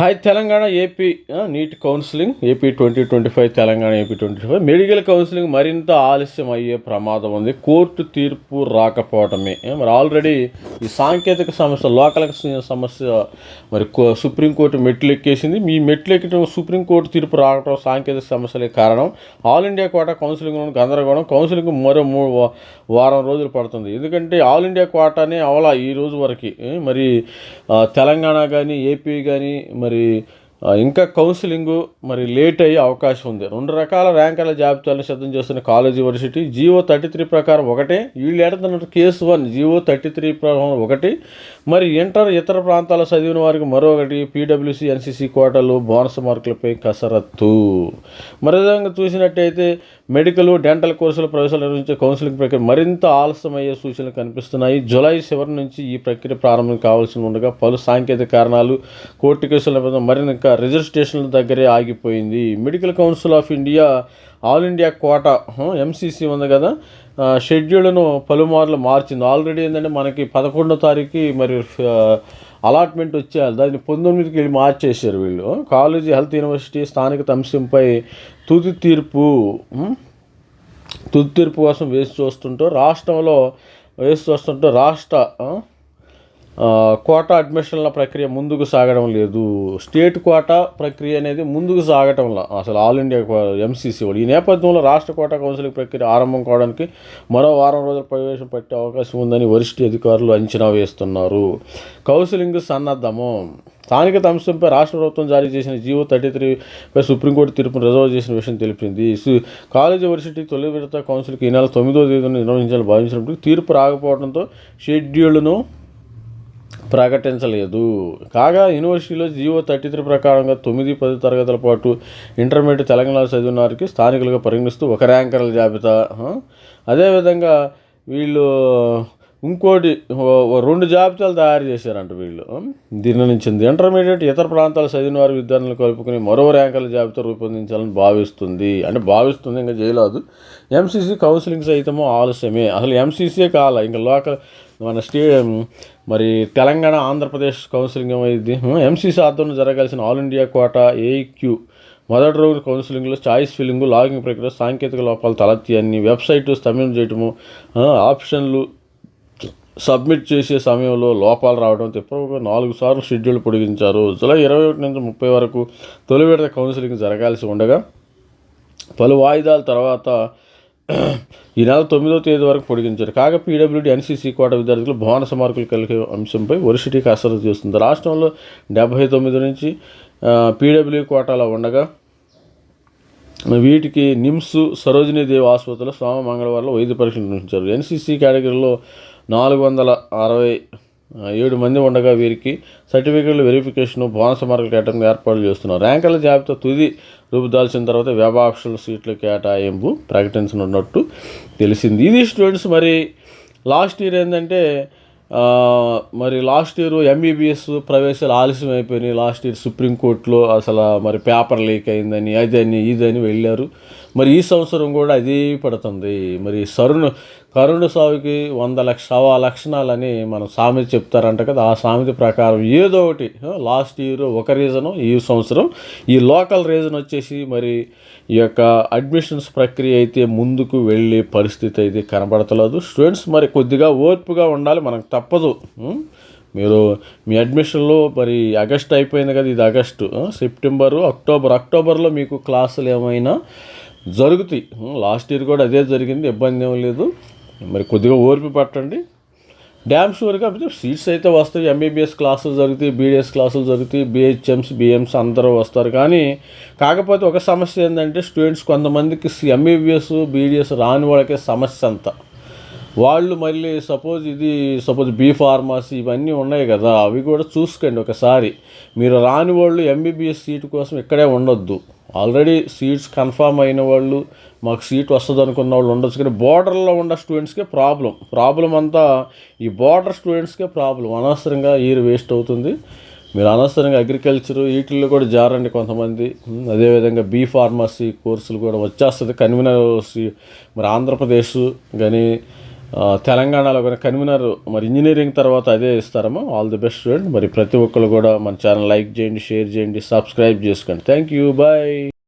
Hi Telangana AP NEET counselling AP twenty twenty five Telangana AP twenty five. Medical counselling మరింత ఆలస్యం అయ్యే ప్రమాదం ఉంది. కోర్టు తీర్పు రాకపోవటమే. మరి ఆల్రెడీ ఈ సాంకేతిక సమస్య లోకల్ సమస్య మరి కో- సుప్రీంకోర్టు మెట్లు ఎక్కేసింది మీ మెట్లు ఎక్కడం సుప్రీంకోర్టు తీర్పు రావటం సాంకేతిక సమస్యలే కారణం. ఆల్ ఇండియా కోటా కౌన్సిలింగ్ గందరగోళం. కౌన్సిలింగ్ మరో మూడు వారం రోజులు పడుతుంది. ఎందుకంటే ఆల్ ఇండియా కోటానే అవలా ఈ రోజు వరకు. మరి తెలంగాణ కానీ ఏపీ కానీ మరి ఇంకా కౌన్సిలింగ్ మరి లేట్ అయ్యే అవకాశం ఉంది. రెండు రకాల ర్యాంకర్ల జాబితాలను సిద్ధం చేస్తున్న college university GO thirty three ప్రకారం ఒకటే వీళ్ళు ఎడుతున్నట్టు case one GO thirty three ప్రకారం ఒకటి మరి ఇంటర్ ఇతర ప్రాంతాల చదివిన వారికి మరొకటి పీడబ్ల్యూసీ ఎన్సీసీ కోటలు బోనస్ మార్కులపై కసరత్తు. మరో విధంగా చూసినట్టయితే మెడికల్ డెంటల్ కోర్సుల ప్రవేశాలు నిర్వహించే కౌన్సిలింగ్ ప్రక్రియ మరింత ఆలస్యమయ్యే సూచనలు కనిపిస్తున్నాయి. జూలై చివరి నుంచి ఈ ప్రక్రియ ప్రారంభం కావాల్సి ఉండగా పలు సాంకేతిక కారణాలు కోర్టు కేసుల మరింత రిజిస్ట్రేషన్ల దగ్గరే ఆగిపోయింది. Medical council of India all India quota MCC ఉంది కదా. షెడ్యూల్ను పలుమార్లు మార్చింది. ఆల్రెడీ ఏంటంటే మనకి పదకొండో తారీఖు మరి అలాట్మెంట్ వచ్చేయాలి. దాన్ని పంతొమ్మిదికి వెళ్ళి మార్చేశారు వీళ్ళు. కాలేజీ హెల్త్ యూనివర్సిటీ స్థానిక అంశంపై తుది తీర్పు తుది తీర్పు కోసం వేసి చూస్తుంటూ రాష్ట్రంలో వేసి చూస్తుంటూ రాష్ట్ర కోటా అడ్మిషన్ల ప్రక్రియ ముందుకు సాగడం లేదు. స్టేట్ కోటా ప్రక్రియ అనేది ముందుకు సాగటంలా అసలు ఆల్ ఇండియా ఎంసీసీ వాళ్ళు. ఈ నేపథ్యంలో రాష్ట్ర కోటా కౌన్సిలింగ్ ప్రక్రియ ఆరంభం కావడానికి మరో వారం రోజుల ప్రవేశం పెట్టే అవకాశం ఉందని వరిష్ఠ అధికారులు అంచనా వేస్తున్నారు. కౌన్సిలింగ్ సన్నద్ధము. స్థానిక అంశంపై రాష్ట్ర ప్రభుత్వం జారీ చేసిన జీవో థర్టీ త్రీపై సుప్రీంకోర్టు తీర్పును రిజర్వ్ చేసిన విషయం తెలిపింది. కాలేజీ కాలేజ్ యూనివర్సిటీ తొలి విడత కౌన్సిల్కి ఈ నెల తొమ్మిదో తేదీన నిర్వహించాలని భావించినప్పుడు తీర్పు రాకపోవడంతో షెడ్యూల్ను ప్రకటించలేదు. కాగా యూనివర్సిటీలో జియో థర్టీ త్రీ ప్రకారంగా తొమ్మిది పది తరగతుల పాటు ఇంటర్మీడియట్ తెలంగాణలో చదివిన వారికి స్థానికులుగా పరిగణిస్తూ ఒక ర్యాంకర్ల జాబితా అదేవిధంగా వీళ్ళు ఇంకోటి రెండు జాబితాలు తయారు చేశారంట వీళ్ళు దీని నుంచి ఇంటర్మీడియట్ ఇతర ప్రాంతాలు చదివిన వారి విద్యార్థులను కలుపుకుని మరో ర్యాంకుల జాబితా రూపొందించాలని భావిస్తుంది. అంటే భావిస్తుంది ఇంకా చేయలేదు. ఎంసీసీ కౌన్సిలింగ్ సైతము ఆలస్యమే. అసలు ఎంసీసీయే కాల? ఇంకా లోకల్ మన స్టే మరి తెలంగాణ ఆంధ్రప్రదేశ్ కౌన్సిలింగ్ ఏమైంది ఎంసీసీ ఆధ్వర్యంలో జరగాల్సిన ఆల్ ఇండియా కోటా ఏక్యూ మొదటి రోజు కౌన్సిలింగ్లో చాయిస్ ఫిల్లింగ్ లాగింగ్ ప్రక్రియ సాంకేతిక లోపాలు తలెత్తి అన్ని వెబ్సైట్ స్తంభం చేయటము ఆప్షన్లు సబ్మిట్ చేసే సమయంలో లోపాలు రావడం తిప్పగా నాలుగు సార్లు షెడ్యూల్ పొడిగించారు. జూలై ఇరవై ఒకటి నుంచి ముప్పై వరకు తొలి విడత కౌన్సిలింగ్ జరగాల్సి ఉండగా పలు వాయిదాల తర్వాత ఈ నెల తొమ్మిదో తేదీ వరకు పొడిగించారు. కాగా పీడబ్ల్యూడీ ఎన్సీసీ కోట విద్యార్థులు భవన మార్కులు కలిగే అంశంపై ఒరిసిటీ కసరత్తు చేస్తుంది రాష్ట్రంలో డెబ్బై తొమ్మిది నుంచి పీడబ్ల్యూ కోటాలో ఉండగా వీటికి నిమ్స్ సరోజినీదేవి ఆసుపత్రిలో స్వామి మంగళవారం వైద్య పరీక్షలు నిర్వహించారు. ఎన్సీసీ కేటగిరీలో నాలుగు వందల అరవై ఏడు మంది ఉండగా వీరికి సర్టిఫికెట్ల వెరిఫికేషన్ బోనస్ మార్కులు కేటాయింపు ఏర్పాట్లు చేస్తున్నారు. ర్యాంకుల జాబితా తుది రూపుదాల్చిన తర్వాత వెబ్ ఆప్షన్ల సీట్ల కేటాయింపు ప్రకటించనున్నట్టు తెలిసింది. ఇది స్టూడెంట్స్ మరి లాస్ట్ ఇయర్ ఏంటంటే మరి లాస్ట్ ఇయర్ ఎంబీబీఎస్ ప్రవేశాలు ఆలస్యం అయిపోయినాయి. లాస్ట్ ఇయర్ సుప్రీంకోర్టులో అసలు మరి పేపర్ లీక్ అయిందని అదని ఇదని వెళ్ళారు. మరి ఈ సంవత్సరం కూడా అది పడుతుంది. మరి సరుణు కరుణ సావికి వంద లక్ష సవా లక్షణాలని మనం సామెత చెప్తారంట కదా. ఆ సామెత ప్రకారం ఏదో ఒకటి లాస్ట్ ఇయర్ ఒక రీజను ఈ సంవత్సరం ఈ లోకల్ రీజన్ వచ్చేసి మరి ఈ యొక్క అడ్మిషన్స్ ప్రక్రియ అయితే ముందుకు వెళ్ళే పరిస్థితి అయితే కనబడతలేదు. స్టూడెంట్స్ మరి కొద్దిగా ఓర్పుగా ఉండాలి మనకు తప్పదు. మీరు మీ అడ్మిషన్లో మరి ఆగస్ట్ అయిపోయింది కదా ఇది ఆగస్టు సెప్టెంబరు అక్టోబర్ అక్టోబర్లో మీకు క్లాసులు ఏమైనా జరుగుతాయి. లాస్ట్ ఇయర్ కూడా అదే జరిగింది ఇబ్బంది ఏం లేదు. మరి కొద్దిగా ఓర్పు పట్టండి. డ్యామ్ షూర్గా సీట్స్ అయితే వస్తాయి. ఎంబీబీఎస్ క్లాసులు జరుగుతాయి బీడిఎస్ క్లాసులు జరుగుతాయి బీహెచ్ఎంస్ బిఎంస్ అందరూ వస్తారు. కానీ కాకపోతే ఒక సమస్య ఏంటంటే స్టూడెంట్స్ కొంతమందికి ఎంబీబీఎస్ బీడిఎస్ రాని వాళ్ళకే సమస్య అంతా. వాళ్ళు మళ్ళీ సపోజ్ ఇది సపోజ్ బీ ఫార్మసీ ఇవన్నీ ఉన్నాయి కదా అవి కూడా చూసుకోండి ఒకసారి. మీరు రాని వాళ్ళు ఎంబీబీఎస్ సీటు కోసం ఇక్కడే ఉండొద్దు. ఆల్రెడీ సీట్స్ కన్ఫామ్ అయిన వాళ్ళు మాకు సీట్ వస్తుంది అనుకున్న వాళ్ళు ఉండొచ్చు కానీ బోర్డర్లో ఉన్న స్టూడెంట్స్కే ప్రాబ్లం. ప్రాబ్లం అంతా ఈ బోర్డర్ స్టూడెంట్స్కే ప్రాబ్లం. అనవసరంగా ఇయర్ వేస్ట్ అవుతుంది. మీరు అనవసరంగా అగ్రికల్చర్ వీటిల్లో కూడా జారండి కొంతమంది. అదేవిధంగా బీ ఫార్మసీ కోర్సులు కూడా వచ్చేస్తుంది. కన్వీనర్ మరి ఆంధ్రప్రదేశ్ కానీ తెలంగాణలో కూడా కన్వీనర్ మరి ఇంజనీరింగ్ తర్వాత అదే ఇస్తారమ్మా ఆల్ ది బెస్ట్ స్టూడెంట్ మరి ప్రతి ఒక్కరు కూడా మన ఛానల్ లైక్ చేయండి షేర్ చేయండి సబ్స్క్రైబ్ చేసుకోండి. Thank you bye